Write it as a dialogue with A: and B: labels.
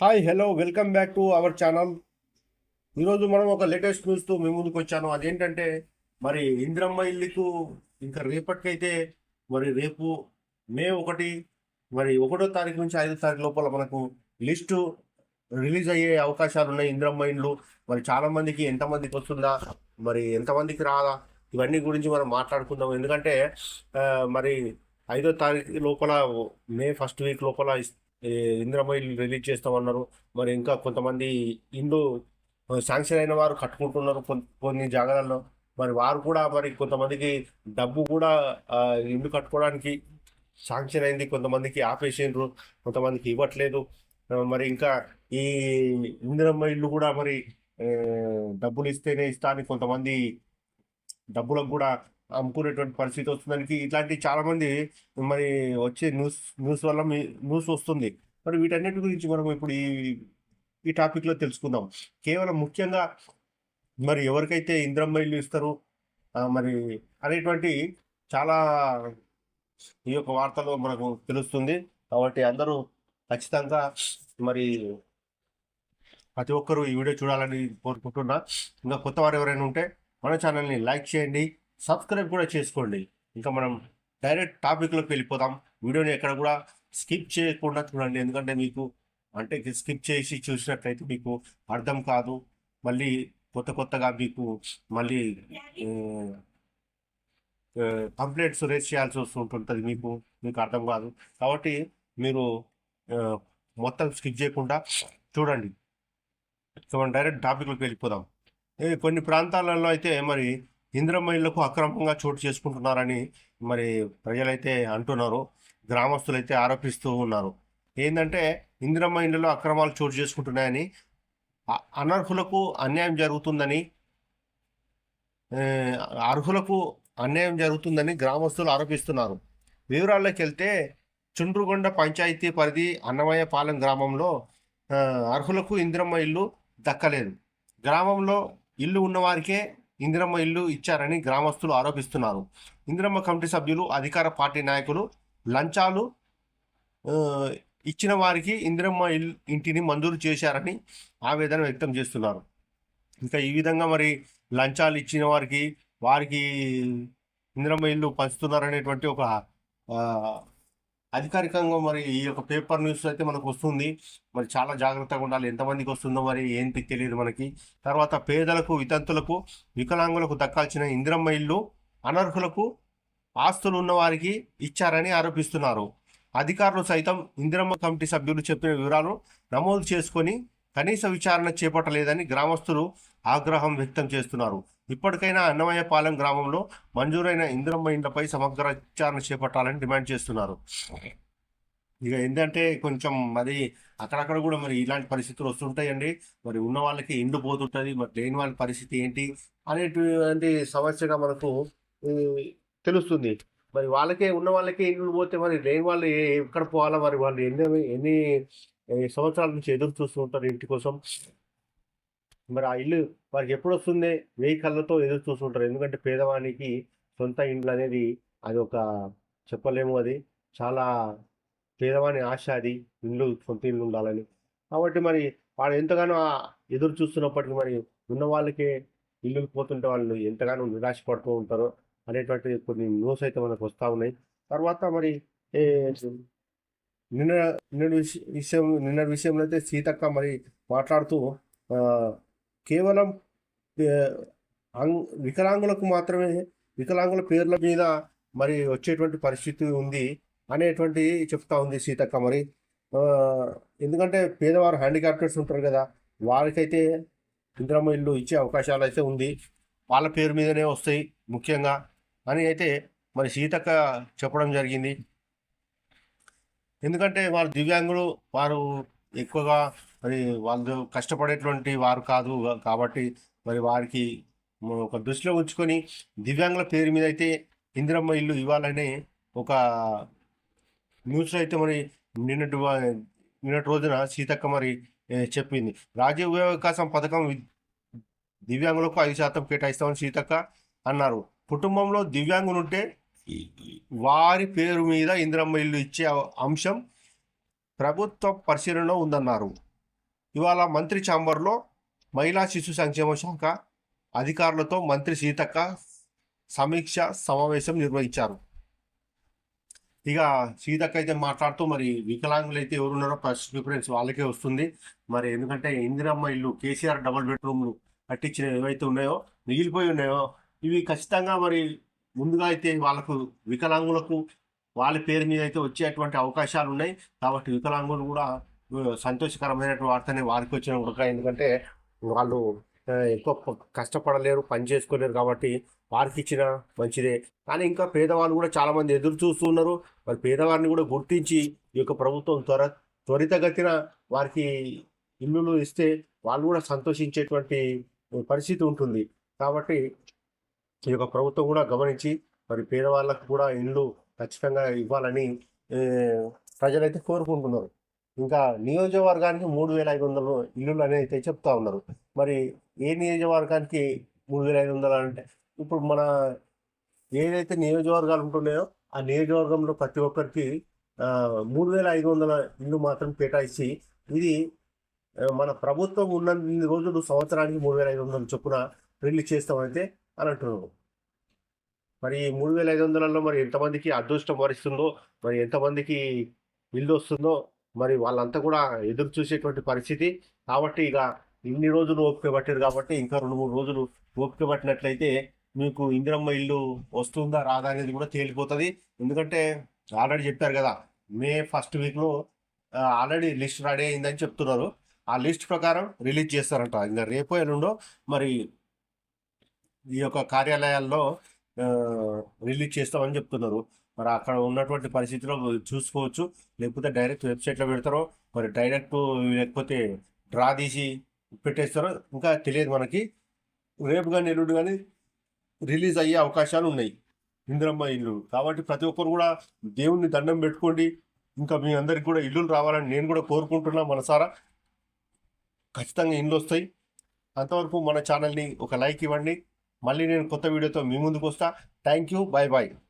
A: Hi hello welcome back to our channel ఈరోజు మనం ఒక లేటెస్ట్ న్యూస్తో మేము ముందుకు వచ్చాను. అదేంటంటే మరి ఇంద్రమ్మ ఇల్లుకు ఇంకా రేపటికైతే మరి రేపు మే ఒకటి మరి ఒకటో తారీఖు నుంచి ఐదో తారీఖు లోపల మనకు లిస్టు రిలీజ్ అయ్యే అవకాశాలు ఉన్నాయి. ఇంద్రమ్మ ఇండ్లు మరి చాలామందికి ఎంతమందికి వస్తుందా మరి ఎంతమందికి రాదా ఇవన్నీ గురించి మనం మాట్లాడుకుందాం ఎందుకంటే మరి ఐదో తారీఖు లోపల మే ఫస్ట్ వీక్ లోపల ఇస్- రిలీజ్ ఇందిరమ్మ ఇల్లు రిలీజ్ చేస్తామన్నారు. మరి ఇంకా కొంతమంది ఇండ్లు శాంక్షన్ అయిన వారు కట్టుకుంటున్నారు కొన్ని జాగాలలో. మరి వారు కూడా మరి కొంతమందికి డబ్బు కూడా ఇల్లు కట్టుకోవడానికి శాంక్షన్ అయింది. కొంతమందికి ఆపేసిండ్రు కొంతమందికి ఇవ్వట్లేదు. మరి ఇంకా ఈ ఇందిరమ్మ ఇల్లు కూడా మరి డబ్బులు ఇస్తేనే ఇస్తా అని కొంతమంది డబ్బులకు కూడా అమ్ముకునేటువంటి పరిస్థితి వస్తుందానికి ఇట్లాంటి చాలామంది మరి వచ్చే న్యూస్ న్యూస్ వల్ల మీ న్యూస్ వస్తుంది. మరి వీటన్నిటి గురించి మనం ఇప్పుడు ఈ ఈ టాపిక్లో తెలుసుకుందాం. కేవలం ముఖ్యంగా మరి ఎవరికైతే ఇంద్రం ఇల్లు ఇస్తారు మరి అనేటువంటి చాలా ఈ యొక్క వార్తలో మనకు తెలుస్తుంది. కాబట్టి అందరూ ఖచ్చితంగా మరి ప్రతి ఒక్కరూ ఈ వీడియో చూడాలని కోరుకుంటున్నా. ఇంకా కొత్త వారు ఎవరైనా ఉంటే మన ఛానల్ని లైక్ చేయండి సబ్స్క్రైబ్ కూడా చేసుకోండి. ఇంకా మనం డైరెక్ట్ టాపిక్లోకి వెళ్ళిపోదాం. వీడియోని ఎక్కడ కూడా స్కిప్ చేయకుండా చూడండి. ఎందుకంటే మీకు అంటే స్కిప్ చేసి చూసినట్లయితే మీకు అర్థం కాదు. మళ్ళీ కొత్త కొత్తగా మీకు మళ్ళీ కంప్లైంట్స్ రేస్ చేయాల్సి వస్తుంటుంది మీకు మీకు అర్థం కాదు. కాబట్టి మీరు మొత్తం స్కిప్ చేయకుండా చూడండి. సో మనం డైరెక్ట్ టాపిక్లోకి వెళ్ళిపోదాం. కొన్ని ప్రాంతాలలో అయితే మరి ఇంద్రమ్మ ఇళ్ళకు అక్రమంగా చోటు చేసుకుంటున్నారని మరి ప్రజలైతే అంటున్నారు గ్రామస్తులైతే ఆరోపిస్తూ ఉన్నారు. ఏంటంటే ఇందిరమ్మ ఇళ్ళలో అక్రమాలు చోటు చేసుకుంటున్నాయని అనర్హులకు అన్యాయం జరుగుతుందని అర్హులకు అన్యాయం జరుగుతుందని గ్రామస్తులు ఆరోపిస్తున్నారు. వివరాల్లోకి వెళ్తే చుండ్రుగొండ పంచాయతీ పరిధి అన్నమయ్యపాలెం గ్రామంలో అర్హులకు ఇందిరమ్మ ఇల్లు దక్కలేదు. గ్రామంలో ఇల్లు ఉన్నవారికే ఇందిరమ్మ ఇల్లు ఇచ్చారని గ్రామస్తులు ఆరోపిస్తున్నారు. ఇందిరమ్మ కమిటీ సభ్యులు అధికార పార్టీ నాయకులు లంచాలు ఇచ్చిన వారికి ఇందిరమ్మ ఇల్లు ఇంటిని మంజూరు చేశారని ఆవేదన వ్యక్తం చేస్తున్నారు. ఇంకా ఈ విధంగా మరి లంచాలు ఇచ్చిన వారికి వారికి ఇందిరమ్మ ఇల్లు పంచుతున్నారనేటువంటి ఒక అధికారికంగా మరి ఈ యొక్క పేపర్ న్యూస్ అయితే మనకు వస్తుంది. మరి చాలా జాగ్రత్తగా ఉండాలి. ఎంతమందికి వస్తుందో మరి ఏంటి తెలియదు మనకి. తర్వాత పేదలకు వితంతులకు వికలాంగులకు దక్కాల్సిన ఇందిరమ్మ ఇల్లు అనర్హులకు ఆస్తులు ఉన్న వారికి ఇచ్చారని ఆరోపిస్తున్నారు. అధికారులు సైతం ఇందిరమ్మ కమిటీ సభ్యులు చెప్పిన వివరాలు నమోదు చేసుకొని కనీస విచారణ చేపట్టలేదని గ్రామస్తులు ఆగ్రహం వ్యక్తం చేస్తున్నారు. ఇప్పటికైనా అన్నమయ్యపాలెం గ్రామంలో మంజూరైన ఇందిరమ్మ ఇండ్లపై సమగ్ర విచారణ చేపట్టాలని డిమాండ్ చేస్తున్నారు. ఇక ఏంటంటే కొంచెం మరి అక్కడక్కడ కూడా మరి ఇలాంటి పరిస్థితులు వస్తుంటాయండి. మరి ఉన్న వాళ్ళకి ఇండ్లు పోతుంటుంది మరి లేని వాళ్ళ పరిస్థితి ఏంటి అనేటువంటి సమస్యగా మనకు తెలుస్తుంది. మరి వాళ్ళకే ఉన్న వాళ్ళకే ఇండ్లు పోతే మరి లేని వాళ్ళు ఎక్కడ పోవాలా? మరి వాళ్ళు ఎన్ని ఎన్ని సంవత్సరాల నుంచి ఎదురు చూస్తూ ఉంటారు ఇంటి కోసం? మరి ఆ ఇల్లు వారికి ఎప్పుడు వస్తుంది వెయ్యి కళ్ళతో ఎదురు చూస్తుంటారు. ఎందుకంటే పేదవానికి సొంత ఇండ్లు అనేది అది ఒక చెప్పలేము అది. చాలా పేదవాని ఆశ అది ఇల్లు సొంత ఇల్లు ఉండాలని. కాబట్టి మరి వాడు ఎంతగానో ఎదురు చూస్తున్నప్పటికీ మరి ఉన్న వాళ్ళకే ఇల్లు పోతుంటే వాళ్ళు ఎంతగానో నిరాశ పడుతూ ఉంటారు అనేటువంటి కొన్ని న్యూస్ అయితే మనకు వస్తూ ఉన్నాయి. తర్వాత మరి నిన్న నిన్న విషయం నిన్న విషయంలో అయితే సీతక్క మరి మాట్లాడుతూ కేవలం వికలాంగులకు మాత్రమే వికలాంగుల పేర్ల మీద మరి వచ్చేటువంటి పరిస్థితి ఉంది అనేటువంటి చెప్తా ఉంది సీతక్క మరి. ఎందుకంటే పేదవారు హ్యాండిక్యాప్టర్స్ ఉంటారు కదా వారికైతే ఇంద్రమ్మ ఇల్లు ఇచ్చే అవకాశాలు అయితే ఉంది. వాళ్ళ పేరు మీదనే వస్తాయి ముఖ్యంగా అని అయితే మరి సీతక్క చెప్పడం జరిగింది. ఎందుకంటే వారు దివ్యాంగులు వారు ఎక్కువగా మరి వాళ్ళు కష్టపడేటువంటి వారు కాదు కాబట్టి మరి వారికి ఒక దృష్టిలో ఉంచుకొని దివ్యాంగుల పేరు మీద అయితే ఇందిరమ్మ ఇల్లు ఇవ్వాలని ఒక న్యూస్లో అయితే మరి నిన్నటి నిన్నటి రోజున సీతక్క మరి చెప్పింది. రాజీవ్ వికాసం పథకం దివ్యాంగులకు ఐదు శాతం కేటాయిస్తామని సీతక్క అన్నారు. కుటుంబంలో దివ్యాంగులుంటే వారి పేరు మీద ఇందిరమ్మ ఇల్లు ఇచ్చే అంశం ప్రభుత్వ పరిశీలనలో ఉందన్నారు. ఇవాళ మంత్రి ఛాంబర్లో మహిళా శిశు సంక్షేమ శాఖ అధికారులతో మంత్రి సీతక్క సమీక్ష సమావేశం నిర్వహించారు. ఇక సీతక్క అయితే మాట్లాడుతూ మరి వికలాంగులు అయితే ఎవరున్నారో ఫస్ట్ ప్రిఫరెన్స్ వాళ్ళకే వస్తుంది. మరి ఎందుకంటే ఇందిరమ్మ ఇల్లు కేసీఆర్ డబుల్ బెడ్రూమ్లు కట్టించిన ఏవైతే ఉన్నాయో మిగిలిపోయి ఉన్నాయో ఇవి ఖచ్చితంగా మరి ముందుగా అయితే వాళ్ళకు వికలాంగులకు వాళ్ళ పేరు మీద అయితే వచ్చేటువంటి అవకాశాలు ఉన్నాయి. కాబట్టి వికలాంగులు కూడా సంతోషకరమైన వార్తనే వారికి వచ్చిన ఉడక. ఎందుకంటే వాళ్ళు ఎక్కువ కష్టపడలేరు పని చేసుకోలేరు కాబట్టి వారికి ఇచ్చిన మంచిదే. కానీ ఇంకా పేదవాళ్ళు కూడా చాలామంది ఎదురు చూస్తున్నారు మరి పేదవారిని కూడా గుర్తించి ఈ యొక్క ప్రభుత్వం త్వర త్వరితగతిన వారికి ఇల్లులు ఇస్తే వాళ్ళు కూడా సంతోషించేటువంటి పరిస్థితి ఉంటుంది. కాబట్టి ఈ యొక్క ప్రభుత్వం కూడా గమనించి మరి పేదవాళ్ళకు కూడా ఇల్లు ఖచ్చితంగా ఇవ్వాలని ప్రజలైతే కోరుకుంటున్నారు. ఇంకా నియోజకవర్గానికి మూడు వేల ఐదు వందలు ఇల్లులు అనేది అయితే చెప్తా ఉన్నారు. మరి ఏ నియోజకవర్గానికి మూడు వేల ఐదు వందలు అంటే? ఇప్పుడు మన ఏదైతే నియోజకవర్గాలు ఉంటున్నాయో ఆ నియోజకవర్గంలో ప్రతి ఒక్కరికి మూడు వేల ఐదు వందల ఇల్లు మాత్రం కేటాయించి ఇది మన ప్రభుత్వం ఉన్నన్ని రోజులు సంవత్సరానికి మూడు వేల ఐదు వందలు చొప్పున రిలీజ్ చేస్తామైతే అని అంటున్నారు. మరి మూడు వేల ఐదు వందలలో మరి ఎంతమందికి అదృష్టం వరిస్తుందో మరి ఎంతమందికి ఇల్లు వస్తుందో మరి వాళ్ళంతా కూడా ఎదురు చూసేటువంటి పరిస్థితి. కాబట్టి ఇక ఇన్ని రోజులు ఓపిక పట్టారు కాబట్టి ఇంకా రెండు మూడు రోజులు ఓపిక పట్టినట్లయితే మీకు ఇందిరమ్మ ఇల్లు వస్తుందా రాదా అనేది కూడా తేలిపోతుంది. ఎందుకంటే ఆల్రెడీ చెప్పారు కదా మే ఫస్ట్ వీక్లో ఆల్రెడీ లిస్ట్ రెడీ అయిందని చెప్తున్నారు. ఆ లిస్ట్ ప్రకారం రిలీజ్ చేస్తారంట. ఇంకా రేపో ఎల్లుండో మరి ఈ యొక్క కార్యాలయాల్లో రిలీజ్ చేస్తామని చెప్తున్నారు. మరి అక్కడ ఉన్నటువంటి పరిస్థితిలో చూసుకోవచ్చు. లేకపోతే డైరెక్ట్ వెబ్సైట్లో పెడతారో మరి డైరెక్ట్ లేకపోతే డ్రా తీసి పెట్టేస్తారో ఇంకా తెలియదు మనకి. రేపు కానీ ఎల్లుండి కానీ రిలీజ్ అయ్యే అవకాశాలు ఉన్నాయి. ఇందిరమ్మ ఇల్లు. కాబట్టి ప్రతి ఒక్కరు కూడా దేవుణ్ణి దండం పెట్టుకోండి. ఇంకా మీ అందరికి కూడా ఇల్లులు రావాలని నేను కూడా కోరుకుంటున్నా మనసారా. ఖచ్చితంగా ఇల్లు వస్తాయి. అంతవరకు మన ఛానల్ని ఒక లైక్ ఇవ్వండి. మళ్ళీ నేను కొత్త వీడియోతో మీ ముందుకు వస్తా. Thank you bye bye